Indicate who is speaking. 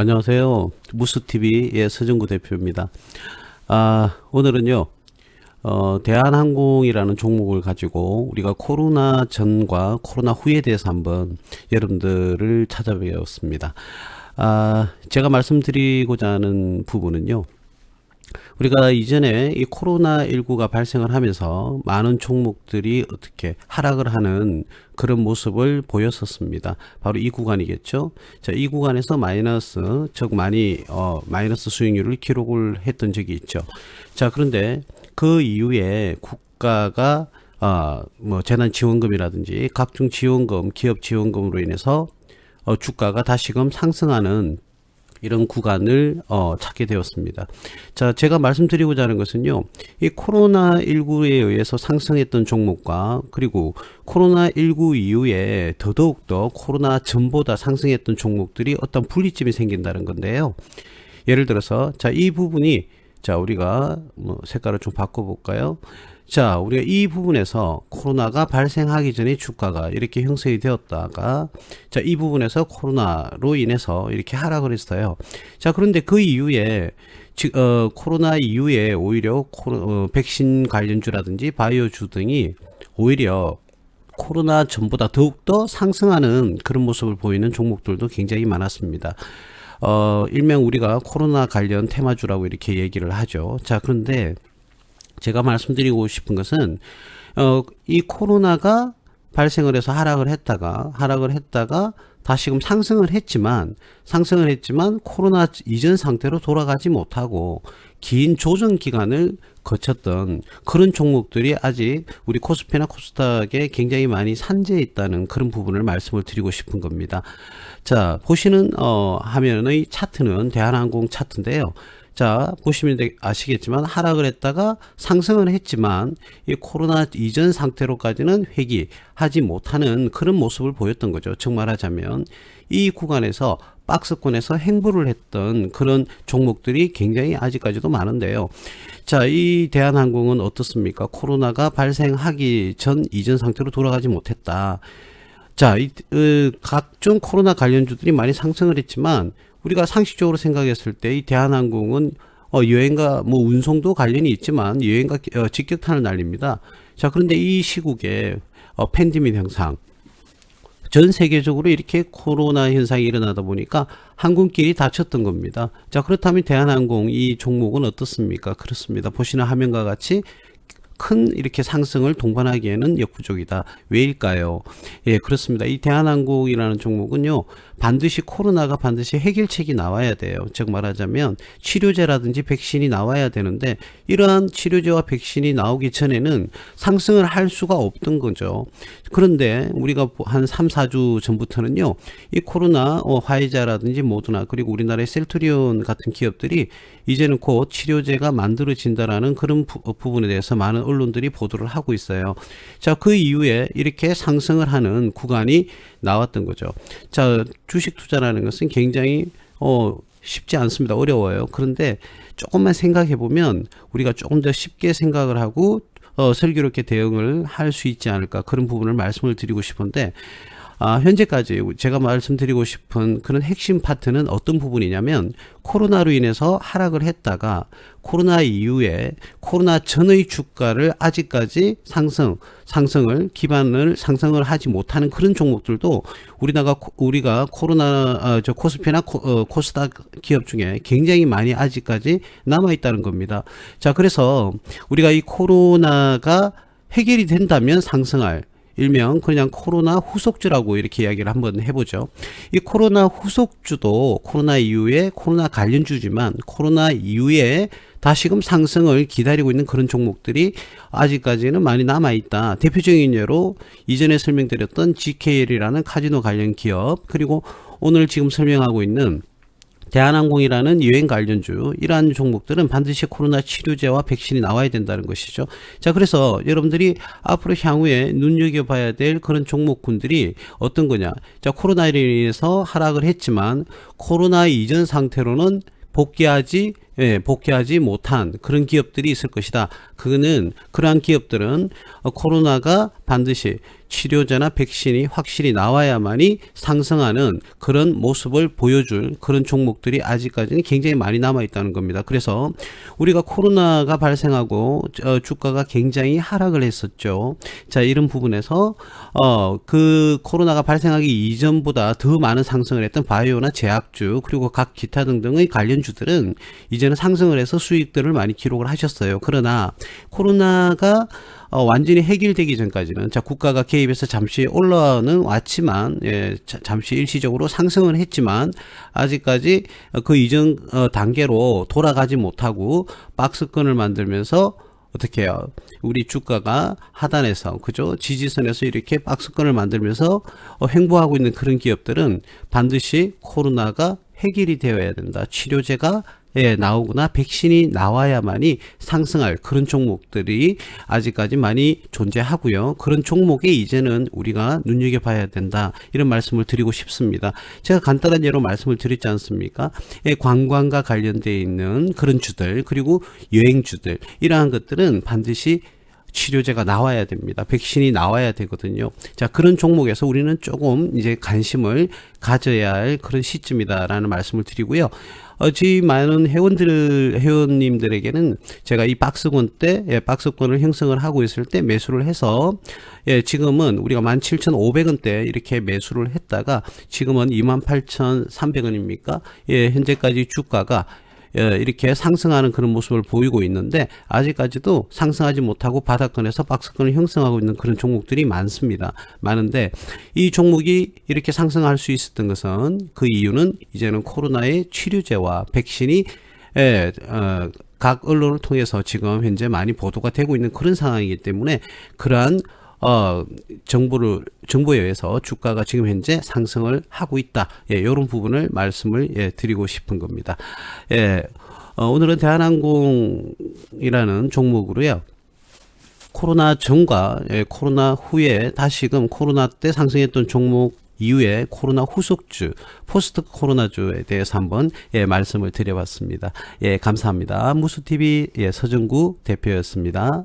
Speaker 1: 안녕하세요. 무스TV의 서정구 대표입니다. 아, 오늘은요, 어, 대한항공이라는 종목을 가지고 우리가 코로나 전과 코로나 후에 대해서 한번 여러분들을 찾아뵈었습니다. 아, 제가 말씀드리고자 하는 부분은요, 우리가 이전에 이 코로나19가 발생을 하면서 많은 종목들이 어떻게 하락을 하는 그런 모습을 보였었습니다. 바로 이 구간이겠죠. 자, 이 구간에서 마이너스, 즉 많이, 어, 마이너스 수익률을 기록을 했던 적이 있죠. 자, 그런데 그 이후에 국가가 아, 뭐 재난 지원금이라든지 각종 지원금, 기업 지원금으로 인해서 어, 주가가 다시금 상승하는 이런 구간을 어, 찾게 되었습니다. 자, 제가 말씀드리고자 하는 것은요, 이 코로나19에 의해서 상승했던 종목과 그리고 코로나19 이후에 더더욱더 코로나 전보다 상승했던 종목들이 어떤 분리점이 생긴다는 건데요. 예를 들어서, 자, 이 부분이, 자, 우리가 뭐 색깔을 좀 바꿔볼까요? 자, 우리가 이 부분에서 코로나가 발생하기 전에 주가가 이렇게 형성이 되었다가, 자, 이 부분에서 코로나로 인해서 이렇게 하락을 했어요. 자, 그런데 그 이후에, 지, 어, 코로나 이후에 오히려 코로, 어, 백신 관련주라든지 바이오주 등이 오히려 코로나 전보다 더욱더 상승하는 그런 모습을 보이는 종목들도 굉장히 많았습니다. 어, 일명 우리가 코로나 관련 테마주라고 이렇게 얘기를 하죠. 자, 그런데 제가 말씀드리고 싶은 것은 어, 이 코로나가 발생을 해서 하락을 했다가 하락을 했다가 다시금 상승을 했지만 상승을 했지만 코로나 이전 상태로 돌아가지 못하고 긴 조정 기간을 거쳤던 그런 종목들이 아직 우리 코스피나 코스닥에 굉장히 많이 산재해 있다는 그런 부분을 말씀을 드리고 싶은 겁니다. 자, 보시는 어 화면의 차트는 대한항공 차트인데요. 자, 보시면 아시겠지만 하락을 했다가 상승을 했지만 이 코로나 이전 상태로까지는 회귀하지 못하는 그런 모습을 보였던 거죠. 즉 말하자면 이 구간에서 박스권에서 행보를 했던 그런 종목들이 굉장히 아직까지도 많은데요. 자, 이 대한항공은 어떻습니까? 코로나가 발생하기 전 이전 상태로 돌아가지 못했다. 자, 이, 어, 각종 코로나 관련주들이 많이 상승을 했지만 우리가 상식적으로 생각했을 때 이 대한항공은 어, 여행과 뭐 운송도 관련이 있지만 여행과 어, 직격탄을 날립니다. 자, 그런데 이 시국에 어, 팬데믹 현상, 전 세계적으로 이렇게 코로나 현상이 일어나다 보니까 항공길이 닫혔던 겁니다. 자, 그렇다면 대한항공 이 종목은 어떻습니까? 그렇습니다. 보시는 화면과 같이 큰 이렇게 상승을 동반하기에는 역부족이다. 왜일까요? 예, 그렇습니다. 이 대한항공이라는 종목은요, 반드시 코로나가 반드시 해결책이 나와야 돼요. 즉 말하자면 치료제라든지 백신이 나와야 되는데 이러한 치료제와 백신이 나오기 전에는 상승을 할 수가 없던 거죠. 그런데 우리가 한 3, 4주 전부터는요, 이 코로나 어, 화이자라든지 모두나 그리고 우리나라의 셀트리온 같은 기업들이 이제는 곧 치료제가 만들어진다라는 그런 부, 분에 대해서 많은 언론들이 보도를 하고 있어요. 자, 그 이후에 이렇게 상승을 하는 구간이 나왔던 거죠. 자, 주식 투자라는 것은 굉장히 어 쉽지 않습니다. 어려워요. 그런데 조금만 생각해 보면 우리가 조금 더 쉽게 생각을 하고 어, 슬기롭게 대응을 할 수 있지 않을까 그런 부분을 말씀을 드리고 싶은데 아, 현재까지 제가 말씀드리고 싶은 그런 핵심 파트는 어떤 부분이냐면 코로나로 인해서 하락을 했다가 코로나 이후에 코로나 전의 주가를 아직까지 상승 상승을 기반을 상승을 하지 못하는 그런 종목들도 우리나라 우리가 코로나 어, 저 코스피나 코, 어, 코스닥 기업 중에 굉장히 많이 아직까지 남아 있다는 겁니다. 자, 그래서 우리가 이 코로나가 해결이 된다면 상승할 일명 그냥 코로나 후속주라고 이렇게 이야기를 한번 해보죠. 이 코로나 후속주도 코로나 이후에 코로나 관련주지만 코로나 이후에 다시금 상승을 기다리고 있는 그런 종목들이 아직까지는 많이 남아 있다. 대표적인 예로 이전에 설명드렸던 GKL이라는 카지노 관련 기업 그리고 오늘 지금 설명하고 있는 대한항공이라는 여행 관련주 이러한 종목들은 반드시 코로나 치료제와 백신이 나와야 된다는 것이죠. 자, 그래서 여러분들이 앞으로 향후에 눈여겨봐야 될 그런 종목군들이 어떤 거냐? 자, 코로나로 인해서 하락을 했지만 코로나 이전 상태로는 복귀하지 예, 복귀하지 못한 그런 기업들이 있을 것이다. 그거는 그러한 기업들은 어, 코로나가 반드시 치료제나 백신이 확실히 나와야만이 상승하는 그런 모습을 보여줄 그런 종목들이 아직까지는 굉장히 많이 남아 있다는 겁니다. 그래서 우리가 코로나가 발생하고 어, 주가가 굉장히 하락을 했었죠. 자, 이런 부분에서 어, 그 코로나가 발생하기 이전보다 더 많은 상승을 했던 바이오나 제약주 그리고 각 기타 등등의 관련주들은 이제는 상승을 해서 수익들을 많이 기록을 하셨어요. 그러나 코로나가 어, 완전히 해결되기 전까지는 자 국가가 개입해서 잠시 올라는 왔지만 예, 자, 잠시 일시적으로 상승을 했지만 아직까지 어, 그 이전 어, 단계로 돌아가지 못하고 박스권을 만들면서 어떻게 해요? 우리 주가가 하단에서 그죠? 지지선에서 이렇게 박스권을 만들면서 어, 횡보하고 있는 그런 기업들은 반드시 코로나가 해결이 되어야 된다. 치료제가 예, 나오거나 백신이 나와야만이 상승할 그런 종목들이 아직까지 많이 존재하고요. 그런 종목에 이제는 우리가 눈여겨봐야 된다. 이런 말씀을 드리고 싶습니다. 제가 간단한 예로 말씀을 드렸지 않습니까? 예, 관광과 관련되어 있는 그런 주들, 그리고 여행주들, 이러한 것들은 반드시 치료제가 나와야 됩니다. 백신이 나와야 되거든요. 자, 그런 종목에서 우리는 조금 이제 관심을 가져야 할 그런 시점이다라는 말씀을 드리고요. 어, 저희 많은 회원들, 회원님들에게는 제가 이 박스권 때, 예, 박스권을 형성을 하고 있을 때 매수를 해서, 예, 지금은 우리가 17,500원대 이렇게 매수를 했다가 지금은 28,300원입니까? 예, 현재까지 주가가 예, 이렇게 상승하는 그런 모습을 보이고 있는데 아직까지도 상승하지 못하고 바닥권에서 박스권을 형성하고 있는 그런 종목들이 많습니다. 많은데 이 종목이 이렇게 상승할 수 있었던 것은 그 이유는 이제는 코로나의 치료제와 백신이 예, 어, 각 언론을 통해서 지금 현재 많이 보도가 되고 있는 그런 상황이기 때문에 그러한 어, 정보를, 정보에 의해서 주가가 지금 현재 상승을 하고 있다. 예, 이런 부분을 말씀을 예, 드리고 싶은 겁니다. 예, 어, 오늘은 대한항공이라는 종목으로요. 코로나 전과 예, 코로나 후에 다시금 코로나 때 상승했던 종목 이후에 코로나 후속주, 포스트 코로나주에 대해서 한번 예, 말씀을 드려봤습니다. 예, 감사합니다. 무수TV 예, 서정구 대표였습니다.